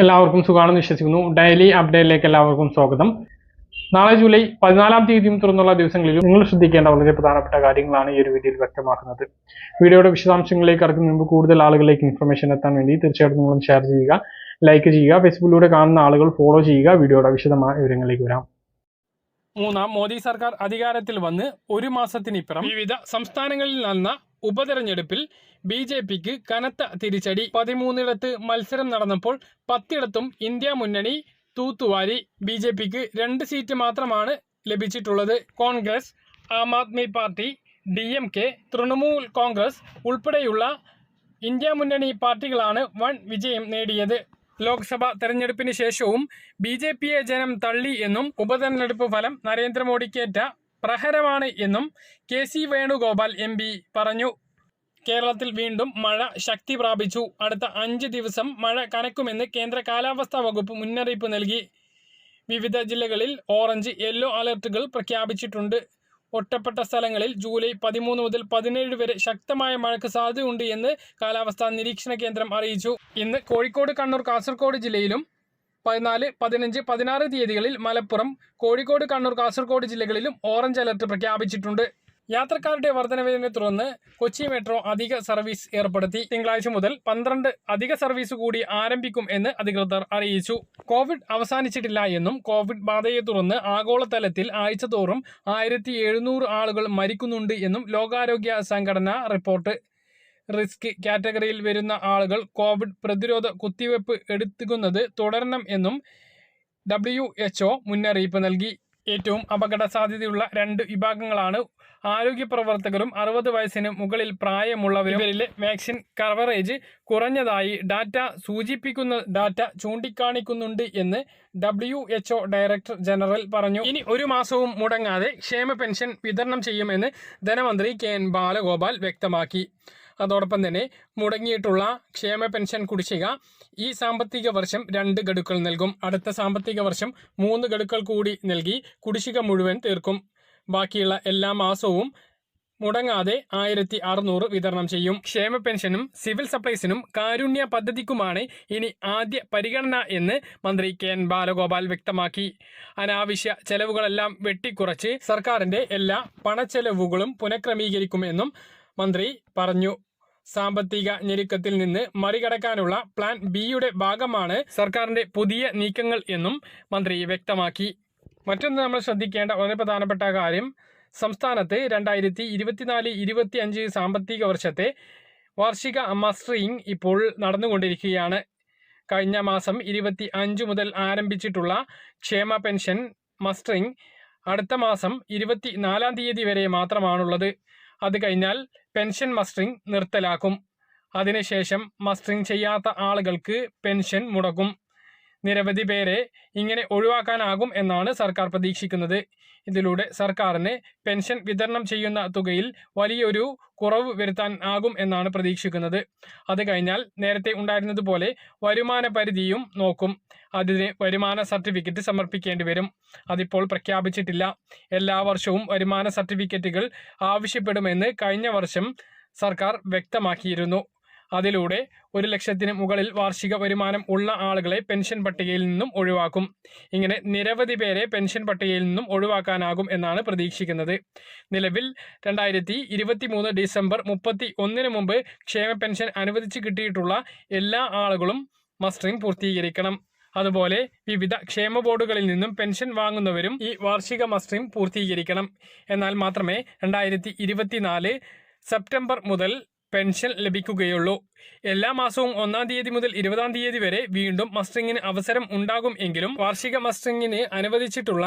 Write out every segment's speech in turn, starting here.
എല്ലാവർക്കും സുഖമാണെന്ന് വിശ്വസിക്കുന്നു. ഡെയിലി അപ്ഡേറ്റിലേക്ക് എല്ലാവർക്കും സ്വാഗതം. നാളെ ജൂലൈ പതിനാലാം തീയതിയും തുറന്നുള്ള ദിവസങ്ങളിലും നിങ്ങൾ ശ്രദ്ധിക്കേണ്ട വളരെ പ്രധാനപ്പെട്ട കാര്യങ്ങളാണ് ഈ ഒരു വീഡിയോയിൽ വ്യക്തമാക്കുന്നത്. വീഡിയോയുടെ വിശദാംശങ്ങളിലേക്ക് കടക്കുന്ന മുമ്പ് കൂടുതൽ ആളുകളിലേക്ക് ഇൻഫർമേഷൻ എത്താൻ വേണ്ടി തീർച്ചയായിട്ടും നിങ്ങളും ഷെയർ ചെയ്യുക ലൈക്ക് ചെയ്യുക ഫേസ്ബുക്കിലൂടെ കാണുന്ന ആളുകൾ ഫോളോ ചെയ്യുക. വീഡിയോയുടെ വിശദമായ വിവരങ്ങളിലേക്ക് വരാം. മൂന്നാം മോദി സർക്കാർ അധികാരത്തിൽ വന്ന് ഒരു മാസത്തിനിപ്പുറം വിവിധ സംസ്ഥാനങ്ങളിൽ നടന്ന ഉപതെരഞ്ഞെടുപ്പിൽ ബി ജെ പിക്ക് കനത്ത തിരിച്ചടി. പതിമൂന്നിടത്ത് മത്സരം നടന്നപ്പോൾ പത്തിടത്തും ഇന്ത്യ മുന്നണി തൂത്തുവാരി ബി ജെ പിക്ക് രണ്ട് സീറ്റ് മാത്രമാണ് ലഭിച്ചിട്ടുള്ളത്. Congress Aam Aadmi party D M K Trinamool Congress ഉൾപ്പെടെയുള്ള ഇന്ത്യ മുന്നണി പാർട്ടികളാണ് വൻ വിജയം നേടിയത്. ലോക്സഭ തെരഞ്ഞെടുപ്പിന് ശേഷവും ബി ജെ പിയെ ജനം തള്ളി എന്നും ഉപതെരഞ്ഞെടുപ്പ് ഫലം നരേന്ദ്രമോദിക്കേറ്റ പ്രഹരമാണ് എന്നും കെ സി വേണുഗോപാൽ എം പറഞ്ഞു. കേരളത്തിൽ വീണ്ടും മഴ ശക്തി പ്രാപിച്ചു. അടുത്ത അഞ്ച് ദിവസം മഴ കനക്കുമെന്ന് കേന്ദ്ര കാലാവസ്ഥാ വകുപ്പ് മുന്നറിയിപ്പ് നൽകി. വിവിധ ജില്ലകളിൽ ഓറഞ്ച് യെല്ലോ അലർട്ടുകൾ പ്രഖ്യാപിച്ചിട്ടുണ്ട്. ഒറ്റപ്പെട്ട സ്ഥലങ്ങളിൽ ജൂലൈ പതിമൂന്ന് മുതൽ പതിനേഴ് വരെ ശക്തമായ മഴയ്ക്ക് സാധ്യതയുണ്ട് എന്ന് കാലാവസ്ഥാ നിരീക്ഷണ കേന്ദ്രം അറിയിച്ചു. ഇന്ന് കോഴിക്കോട് കണ്ണൂർ കാസർഗോഡ് ജില്ലയിലും പതിനാല് പതിനഞ്ച് പതിനാറ് തീയതികളിൽ മലപ്പുറം കോഴിക്കോട് കണ്ണൂർ കാസർഗോഡ് ജില്ലകളിലും ഓറഞ്ച് അലർട്ട് പ്രഖ്യാപിച്ചിട്ടുണ്ട്. യാത്രക്കാരുടെ വർധനവിനെ തുടർന്ന് കൊച്ചി മെട്രോ അധിക സർവീസ് ഏർപ്പെടുത്തി. തിങ്കളാഴ്ച മുതൽ പന്ത്രണ്ട് അധിക സർവീസ് കൂടി ആരംഭിക്കും എന്ന് അധികൃതർ അറിയിച്ചു. കോവിഡ് അവസാനിച്ചിട്ടില്ല എന്നും കോവിഡ് ബാധയെ തുടർന്ന് ആഗോളതലത്തിൽ ആഴ്ചതോറും ആയിരത്തി ആളുകൾ മരിക്കുന്നുണ്ട് എന്നും ലോകാരോഗ്യ സംഘടന റിപ്പോർട്ട്. റിസ്ക് കാറ്റഗറിയിൽ വരുന്ന ആളുകൾ കോവിഡ് പ്രതിരോധ കുത്തിവയ്പ് എടുത്തുകുന്നത് തുടരണം എന്നും ഡബ്ല്യു എച്ച്ഒ മുന്നറിയിപ്പ് നൽകി. ഏറ്റവും അപകട സാധ്യതയുള്ള രണ്ട് വിഭാഗങ്ങളാണ് ആരോഗ്യ പ്രവർത്തകരും അറുപത് വയസ്സിന് മുകളിൽ പ്രായമുള്ളവരും. ഇവരിലെ വാക്സിൻ കവറേജ് കുറഞ്ഞതായി ഡാറ്റ സൂചിപ്പിക്കുന്ന ഡാറ്റ ചൂണ്ടിക്കാണിക്കുന്നുണ്ട് എന്ന് ഡബ്ല്യു എച്ച്ഒ ഡയറക്ടർ ജനറൽ പറഞ്ഞു. ഇനി ഒരു മാസവും മുടങ്ങാതെ ക്ഷേമ പെൻഷൻ വിതരണം ചെയ്യുമെന്ന് ധനമന്ത്രി കെ എൻ ബാലഗോപാൽ വ്യക്തമാക്കി. അതോടൊപ്പം തന്നെ മുടങ്ങിയിട്ടുള്ള ക്ഷേമ പെൻഷൻ കുടിശ്ശിക ഈ സാമ്പത്തിക വർഷം രണ്ട് ഗഡുക്കൾ നൽകും. അടുത്ത സാമ്പത്തിക വർഷം മൂന്ന് ഗഡുക്കൾ കൂടി നൽകി കുടിശ്ശിക മുഴുവൻ തീർക്കും. ബാക്കിയുള്ള എല്ലാ മാസവും മുടങ്ങാതെ ആയിരത്തി അറുന്നൂറ് വിതരണം ചെയ്യും. ക്ഷേമ പെൻഷനും സിവിൽ സപ്ലൈസിനും കാരുണ്യ പദ്ധതിക്കുമാണ് ഇനി ആദ്യ പരിഗണന എന്ന് മന്ത്രി കെ എൻ ബാലഗോപാൽ വ്യക്തമാക്കി. അനാവശ്യ ചെലവുകളെല്ലാം വെട്ടിക്കുറച്ച് സർക്കാരിന്റെ എല്ലാ പണച്ചെലവുകളും പുനഃക്രമീകരിക്കുമെന്നും മന്ത്രി പറഞ്ഞു. സാമ്പത്തിക ഞെരുക്കത്തിൽ നിന്ന് മറികടക്കാനുള്ള പ്ലാൻ ബിയുടെ ഭാഗമാണ് സർക്കാരിന്റെ പുതിയ നീക്കങ്ങൾ എന്നും മന്ത്രി വ്യക്തമാക്കി. മറ്റൊന്ന് നമ്മൾ ശ്രദ്ധിക്കേണ്ട വളരെ പ്രധാനപ്പെട്ട കാര്യം സംസ്ഥാനത്ത് രണ്ടായിരത്തി ഇരുപത്തിനാല് ഇരുപത്തി അഞ്ച് സാമ്പത്തിക വർഷത്തെ വാർഷിക മസ്റ്ററിംഗ് ഇപ്പോൾ നടന്നുകൊണ്ടിരിക്കുകയാണ്. കഴിഞ്ഞ മാസം ഇരുപത്തി അഞ്ച് മുതൽ ആരംഭിച്ചിട്ടുള്ള ക്ഷേമ പെൻഷൻ മസ്റ്ററിംഗ് അടുത്ത മാസം ഇരുപത്തി നാലാം തീയതി വരെ മാത്രമാണുള്ളത്. അത് കഴിഞ്ഞാൽ പെൻഷൻ മസ്റ്ററിംഗ് നിർത്തലാക്കും. അതിനുശേഷം മസ്റ്ററിംഗ് ചെയ്യാത്ത ആളുകൾക്ക് പെൻഷൻ മുടക്കും. നിരവധി പേരെ ഇങ്ങനെ ഒഴിവാക്കാനാകും എന്നാണ് സർക്കാർ പ്രതീക്ഷിക്കുന്നത്. ഇതിലൂടെ സർക്കാരിന് പെൻഷൻ വിതരണം ചെയ്യുന്ന തുകയിൽ വലിയൊരു കുറവ് വരുത്താൻ ആകും എന്നാണ് പ്രതീക്ഷിക്കുന്നത്. അത് കഴിഞ്ഞാൽ നേരത്തെ ഉണ്ടായിരുന്നതുപോലെ വരുമാന പരിധിയും നോക്കും. അതിന് വരുമാന സർട്ടിഫിക്കറ്റ് സമർപ്പിക്കേണ്ടി വരും. അതിപ്പോൾ പ്രഖ്യാപിച്ചിട്ടില്ല. എല്ലാ വർഷവും വരുമാന സർട്ടിഫിക്കറ്റുകൾ ആവശ്യപ്പെടുമെന്ന് കഴിഞ്ഞ വർഷം സർക്കാർ വ്യക്തമാക്കിയിരുന്നു. അതിലൂടെ ഒരു ലക്ഷത്തിന് മുകളിൽ വാർഷിക വരുമാനം ഉള്ള ആളുകളെ പെൻഷൻ പട്ടികയിൽ നിന്നും ഒഴിവാക്കും. ഇങ്ങനെ നിരവധി പേരെ പെൻഷൻ പട്ടികയിൽ നിന്നും ഒഴിവാക്കാനാകും എന്നാണ് പ്രതീക്ഷിക്കുന്നത്. നിലവിൽ രണ്ടായിരത്തി ഇരുപത്തി മൂന്ന് ഡിസംബർ മുപ്പത്തി ഒന്നിന് മുമ്പ് ക്ഷേമ പെൻഷൻ അനുവദിച്ച് കിട്ടിയിട്ടുള്ള എല്ലാ ആളുകളും മസ്റ്ററിംഗ് പൂർത്തീകരിക്കണം. അതുപോലെ വിവിധ ക്ഷേമ ബോർഡുകളിൽ നിന്നും പെൻഷൻ വാങ്ങുന്നവരും ഈ വാർഷിക മസ്റ്ററിംഗ് പൂർത്തീകരിക്കണം. എന്നാൽ മാത്രമേ രണ്ടായിരത്തി സെപ്റ്റംബർ മുതൽ പെൻഷൻ ലഭിക്കുകയുള്ളൂ. എല്ലാ മാസവും ഒന്നാം തീയതി മുതൽ ഇരുപതാം തീയതി വരെ വീണ്ടും മസ്റ്ററിങ്ങിന് അവസരം ഉണ്ടാകും എങ്കിലും വാർഷിക മസ്റ്ററിങ്ങിന് അനുവദിച്ചിട്ടുള്ള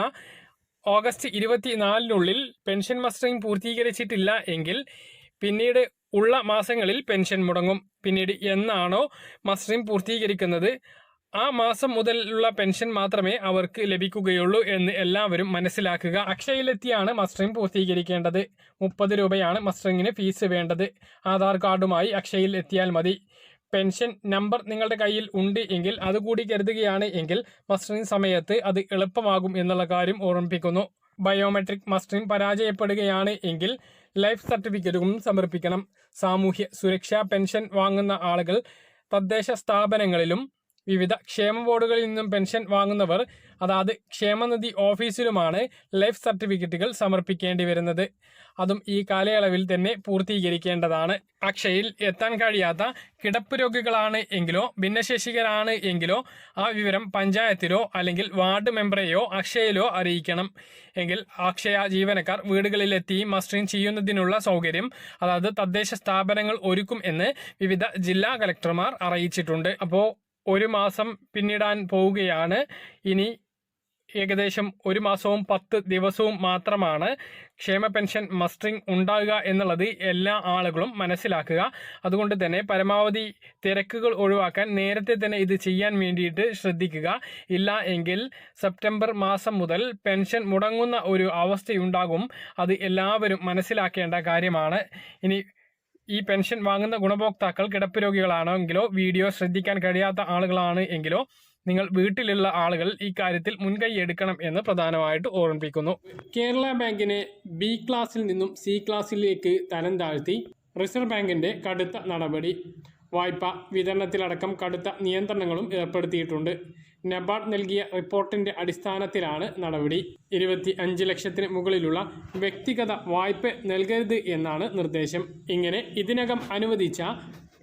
ഓഗസ്റ്റ് ഇരുപത്തിനാലിനുള്ളിൽ പെൻഷൻ മസ്റ്ററിംഗ് പൂർത്തീകരിച്ചിട്ടില്ല എങ്കിൽ പിന്നീട് ഉള്ള മാസങ്ങളിൽ പെൻഷൻ മുടങ്ങും. പിന്നീട് എന്നാണോ മസ്റ്ററിംഗ് പൂർത്തീകരിക്കുന്നത്? ആ മാസം മുതലുള്ള പെൻഷൻ മാത്രമേ അവർക്ക് ലഭിക്കുകയുള്ളൂ എന്ന് എല്ലാവരും മനസ്സിലാക്കുക. അക്ഷയയിലെത്തിയാണ് മസ്റ്ററിംഗ് പൂർത്തീകരിക്കേണ്ടത്. മുപ്പത് രൂപയാണ് മസ്റ്ററിങ്ങിന് ഫീസ് വേണ്ടത്. ആധാർ കാർഡുമായി അക്ഷയയിൽ എത്തിയാൽ മതി. പെൻഷൻ നമ്പർ നിങ്ങളുടെ കയ്യിൽ ഉണ്ട് എങ്കിൽ അതുകൂടി കരുതുകയാണ് എങ്കിൽ മസ്റ്ററിംഗ് സമയത്ത് അത് എളുപ്പമാകും എന്നുള്ള കാര്യം ഓർമ്മിപ്പിക്കുന്നു. ബയോമെട്രിക് മസ്റ്ററിംഗ് പരാജയപ്പെടുകയാണ് എങ്കിൽ ലൈഫ് സർട്ടിഫിക്കറ്റും സമർപ്പിക്കണം. സാമൂഹ്യ സുരക്ഷാ പെൻഷൻ വാങ്ങുന്ന ആളുകൾ തദ്ദേശ സ്ഥാപനങ്ങളിലും വിവിധ ക്ഷേമ ബോർഡുകളിൽ നിന്നും പെൻഷൻ വാങ്ങുന്നവർ അതാത് ക്ഷേമനിധി ഓഫീസിലുമാണ് ലൈഫ് സർട്ടിഫിക്കറ്റുകൾ സമർപ്പിക്കേണ്ടി വരുന്നത്. അതും ഈ കാലയളവിൽ തന്നെ പൂർത്തീകരിക്കേണ്ടതാണ്. അക്ഷയിൽ എത്താൻ കഴിയാത്ത കിടപ്പ് രോഗികളാണ് എങ്കിലോ ഭിന്നശേഷികരാണ് എങ്കിലോ ആ വിവരം പഞ്ചായത്തിലോ അല്ലെങ്കിൽ വാർഡ് മെമ്പറെയോ അക്ഷയയിലോ അറിയിക്കണം. എങ്കിൽ അക്ഷയ ജീവനക്കാർ വീടുകളിലെത്തി മസ്റ്ററിംഗ് ചെയ്യുന്നതിനുള്ള സൗകര്യം അതായത് തദ്ദേശ സ്ഥാപനങ്ങൾ ഒരുക്കും എന്ന് വിവിധ ജില്ലാ കലക്ടർമാർ അറിയിച്ചിട്ടുണ്ട്. അപ്പോൾ ഒരു മാസം പിന്നിടാൻ പോവുകയാണ്. ഇനി ഏകദേശം ഒരു മാസവും പത്ത് ദിവസവും മാത്രമാണ് ക്ഷേമ പെൻഷൻ മസ്റ്ററിംഗ് ഉണ്ടാകുക എന്നുള്ളത് എല്ലാ ആളുകളും മനസ്സിലാക്കുക. അതുകൊണ്ട് തന്നെ പരമാവധി തിരക്കുകൾ ഒഴിവാക്കാൻ നേരത്തെ തന്നെ ഇത് ചെയ്യാൻ വേണ്ടിയിട്ട് ശ്രദ്ധിക്കുക. ഇല്ല എങ്കിൽ സെപ്റ്റംബർ മാസം മുതൽ പെൻഷൻ മുടങ്ങുന്ന ഒരു അവസ്ഥയുണ്ടാകും. അത് എല്ലാവരും മനസ്സിലാക്കേണ്ട കാര്യമാണ്. ഇനി ഈ പെൻഷൻ വാങ്ങുന്ന ഗുണഭോക്താക്കൾ കിടപ്പ് രോഗികളാണെങ്കിലോ വീഡിയോ ശ്രദ്ധിക്കാൻ കഴിയാത്ത ആളുകളാണ് എങ്കിലോ നിങ്ങൾ വീട്ടിലുള്ള ആളുകൾ ഈ കാര്യത്തിൽ മുൻകൈ എടുക്കണം എന്ന് പ്രധാനമായിട്ട് ഓർമ്മിപ്പിക്കുന്നു. കേരള ബാങ്കിനെ ബി ക്ലാസ്സിൽ നിന്നും സി ക്ലാസ്സിലേക്ക് തരം താഴ്ത്തി റിസർവ് ബാങ്കിന്റെ കടുത്ത നടപടി. വായ്പ വിതരണത്തിലടക്കം കടുത്ത നിയന്ത്രണങ്ങളും ഏർപ്പെടുത്തിയിട്ടുണ്ട്. നബാർഡ് നൽകിയ റിപ്പോർട്ടിന്റെ അടിസ്ഥാനത്തിലാണ് നടപടി. ഇരുപത്തി അഞ്ച് ലക്ഷത്തിന് മുകളിലുള്ള വ്യക്തിഗത വായ്പ നൽകരുത് എന്നാണ് നിർദ്ദേശം. ഇങ്ങനെ ഇതിനകം അനുവദിച്ച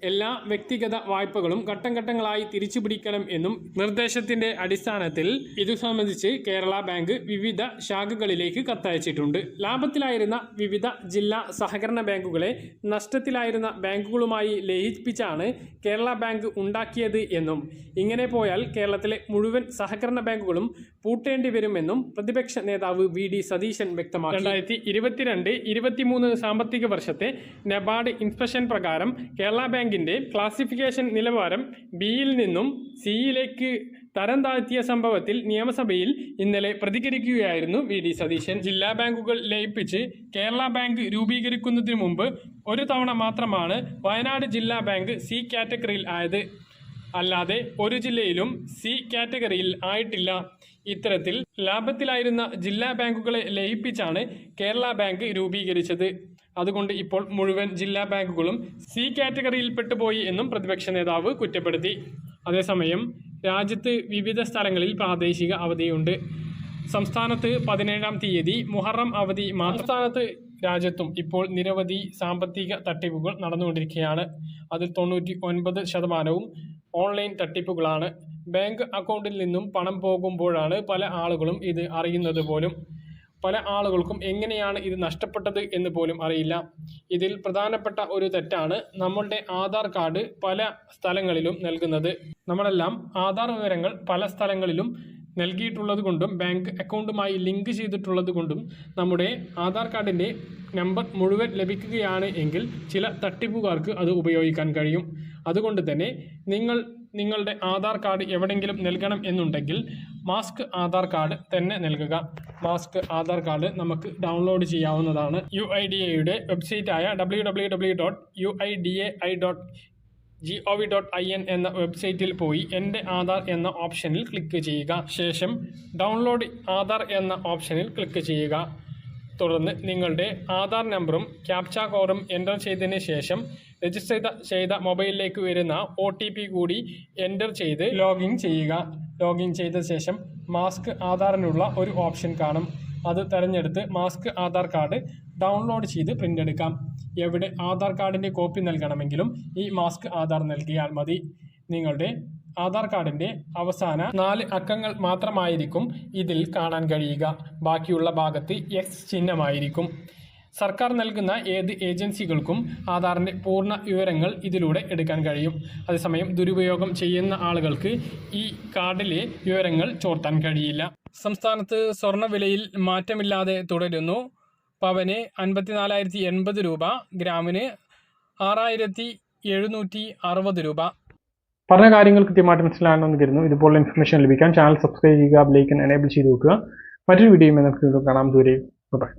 എല്ലാ വ്യക്തിഗത വായ്പകളും ഘട്ടം ഘട്ടങ്ങളായി തിരിച്ചുപിടിക്കണം എന്നും നിർദ്ദേശത്തിന്റെ അടിസ്ഥാനത്തിൽ ഇതു സംബന്ധിച്ച് കേരള ബാങ്ക് വിവിധ ശാഖകളിലേക്ക് കത്തയച്ചിട്ടുണ്ട്. ലാഭത്തിലായിരുന്ന വിവിധ ജില്ലാ സഹകരണ ബാങ്കുകളെ നഷ്ടത്തിലായിരുന്ന ബാങ്കുകളുമായി ലയിപ്പിച്ചാണ് കേരള ബാങ്ക് ഉണ്ടാക്കിയത് എന്നും ഇങ്ങനെ പോയാൽ കേരളത്തിലെ മുഴുവൻ സഹകരണ ബാങ്കുകളും പൂട്ടേണ്ടി വരുമെന്നും പ്രതിപക്ഷ നേതാവ് വി ഡി സതീശൻ വ്യക്തമാക്കി. രണ്ടായിരത്തി ഇരുപത്തിരണ്ട് ഇരുപത്തിമൂന്ന് സാമ്പത്തിക വർഷത്തെ നബാർഡ് ഇൻസ്പെക്ഷൻ പ്രകാരം കേരള ബാങ്കിന്റെ ക്ലാസിഫിക്കേഷൻ നിലവാരം ബിയിൽ നിന്നും സിയിലേക്ക് തരം താഴ്ത്തിയ സംഭവത്തിൽ നിയമസഭയിൽ ഇന്നലെ പ്രതികരിക്കുകയായിരുന്നു വി ഡി സതീശൻ. ജില്ലാ ബാങ്കുകൾ ലയിപ്പിച്ച് കേരള ബാങ്ക് രൂപീകരിക്കുന്നതിന് മുമ്പ് ഒരു തവണ മാത്രമാണ് വയനാട് ജില്ലാ ബാങ്ക് സി കാറ്റഗറിയിൽ ആയത്. അല്ലാതെ ഒരു ജില്ലയിലും സി കാറ്റഗറിയിൽ ആയിട്ടില്ല. ഇത്തരത്തിൽ ലാഭത്തിലായിരുന്ന ജില്ലാ ബാങ്കുകളെ ലയിപ്പിച്ചാണ് കേരള ബാങ്ക് രൂപീകരിച്ചത്. അതുകൊണ്ട് ഇപ്പോൾ മുഴുവൻ ജില്ലാ ബാങ്കുകളും സി കാറ്റഗറിയിൽപ്പെട്ടു പോയി എന്നും പ്രതിപക്ഷ നേതാവ് കുറ്റപ്പെടുത്തി. അതേസമയം രാജ്യത്ത് വിവിധ സ്ഥലങ്ങളിൽ പ്രാദേശിക അവധിയുണ്ട്. സംസ്ഥാനത്ത് പതിനേഴാം തീയതി മുഹറം അവധി സംസ്ഥാനത്ത് രാജ്യത്തും ഇപ്പോൾ നിരവധി സാമ്പത്തിക തട്ടിപ്പുകൾ നടന്നുകൊണ്ടിരിക്കുകയാണ്. അതിൽ തൊണ്ണൂറ്റി ഒൻപത് ശതമാനവും ഓൺലൈൻ തട്ടിപ്പുകളാണ്. ബാങ്ക് അക്കൗണ്ടിൽ നിന്നും പണം പോകുമ്പോഴാണ് പല ആളുകളും ഇത് അറിയുന്നത് പോലും. പല ആളുകൾക്കും എങ്ങനെയാണ് ഇത് നഷ്ടപ്പെട്ടത് എന്ന് പോലും അറിയില്ല. ഇതിൽ പ്രധാനപ്പെട്ട ഒരു തെറ്റാണ് നമ്മളുടെ ആധാർ കാർഡ് പല സ്ഥലങ്ങളിലും നൽകുന്നത്. നമ്മളെല്ലാം ആധാർ വിവരങ്ങൾ പല സ്ഥലങ്ങളിലും നൽകിയിട്ടുള്ളത് കൊണ്ടും ബാങ്ക് അക്കൗണ്ടുമായി ലിങ്ക് ചെയ്തിട്ടുള്ളത് കൊണ്ടും നമ്മുടെ ആധാർ കാർഡിന്റെ നമ്പർ മുഴുവൻ ലഭിക്കുകയാണ് എങ്കിൽ ചില തട്ടിപ്പുകാർക്ക് അത് ഉപയോഗിക്കാൻ കഴിയും. അതുകൊണ്ട് തന്നെ നിങ്ങൾ നിങ്ങളുടെ ആധാർ കാർഡ് എവിടെയെങ്കിലും നൽകണം എന്നുണ്ടെങ്കിൽ മാസ്ക് ആധാർ കാർഡ് തന്നെ നൽകുക. മാസ്ക് ആധാർ കാർഡ് നമുക്ക് ഡൗൺലോഡ് ചെയ്യാവുന്നതാണ്. യു ഐ ഡി എയുടെ വെബ്സൈറ്റായ W W W dot U I D A I dot G O V dot I N എന്ന വെബ്സൈറ്റിൽ പോയി എന്റെ ആധാർ എന്ന ഓപ്ഷനിൽ ക്ലിക്ക് ചെയ്യുക. ശേഷം ഡൗൺലോഡ് ആധാർ എന്ന ഓപ്ഷനിൽ ക്ലിക്ക് ചെയ്യുക. തുടർന്ന് നിങ്ങളുടെ ആധാർ നമ്പറും ക്യാപ്ച കോഡും എന്റർ ചെയ്തതിന് ശേഷം രജിസ്റ്റർ ചെയ്ത മൊബൈലിലേക്ക് വരുന്ന ഒ കൂടി എന്റർ ചെയ്ത് ലോഗിൻ ചെയ്യുക. ലോഗിൻ ചെയ്ത ശേഷം മാസ്ക് ആധാറിനുള്ള ഒരു ഓപ്ഷൻ കാണും. അത് തിരഞ്ഞെടുത്ത് മാസ്ക് ആധാർ കാർഡ് ഡൗൺലോഡ് ചെയ്ത് പ്രിന്റ് എടുക്കാം. എവിടെ ആധാർ കാർഡിന്റെ കോപ്പി നൽകണമെങ്കിലും ഈ മാസ്ക് ആധാർ നൽകിയാൽ മതി. നിങ്ങളുടെ ആധാർ കാർഡിന്റെ അവസാന നാല് അക്കങ്ങൾ മാത്രമായിരിക്കും ഇതിൽ കാണാൻ കഴിയുക. ബാക്കിയുള്ള ഭാഗത്ത് എക്സ് ചിഹ്നമായിരിക്കും. സർക്കാർ നൽകുന്ന ഏത് ഏജൻസികൾക്കും ആധാറിന്റെ പൂർണ വിവരങ്ങൾ ഇതിലൂടെ എടുക്കാൻ കഴിയും. അതേസമയം ദുരുപയോഗം ചെയ്യുന്ന ആളുകൾക്ക് ഈ കാർഡിലെ വിവരങ്ങൾ ചോർത്താൻ കഴിയില്ല. സംസ്ഥാനത്ത് സ്വർണവിലയിൽ മാറ്റമില്ലാതെ തുടരുന്നു. പവന് അൻപത്തിനാലായിരത്തി എൺപത് രൂപ ഗ്രാമിന് ആറായിരത്തി എഴുന്നൂറ്റി അറുപത് രൂപ. പറഞ്ഞ കാര്യങ്ങൾ കൃത്യമായിട്ട് മനസ്സിലാകണമെന്ന് കരുതുന്നു. ഇതുപോലുള്ള ഇൻഫർമേഷൻ ലഭിക്കാൻ ചാനൽ സബ്സ്ക്രൈബ് ചെയ്യുക ബെലൈക്കൻ എനേബിൾ ചെയ്ത് വെക്കുക. മറ്റൊരു വീഡിയോയുമായി നമുക്ക് കാണാം. ദൂരെ ബൈ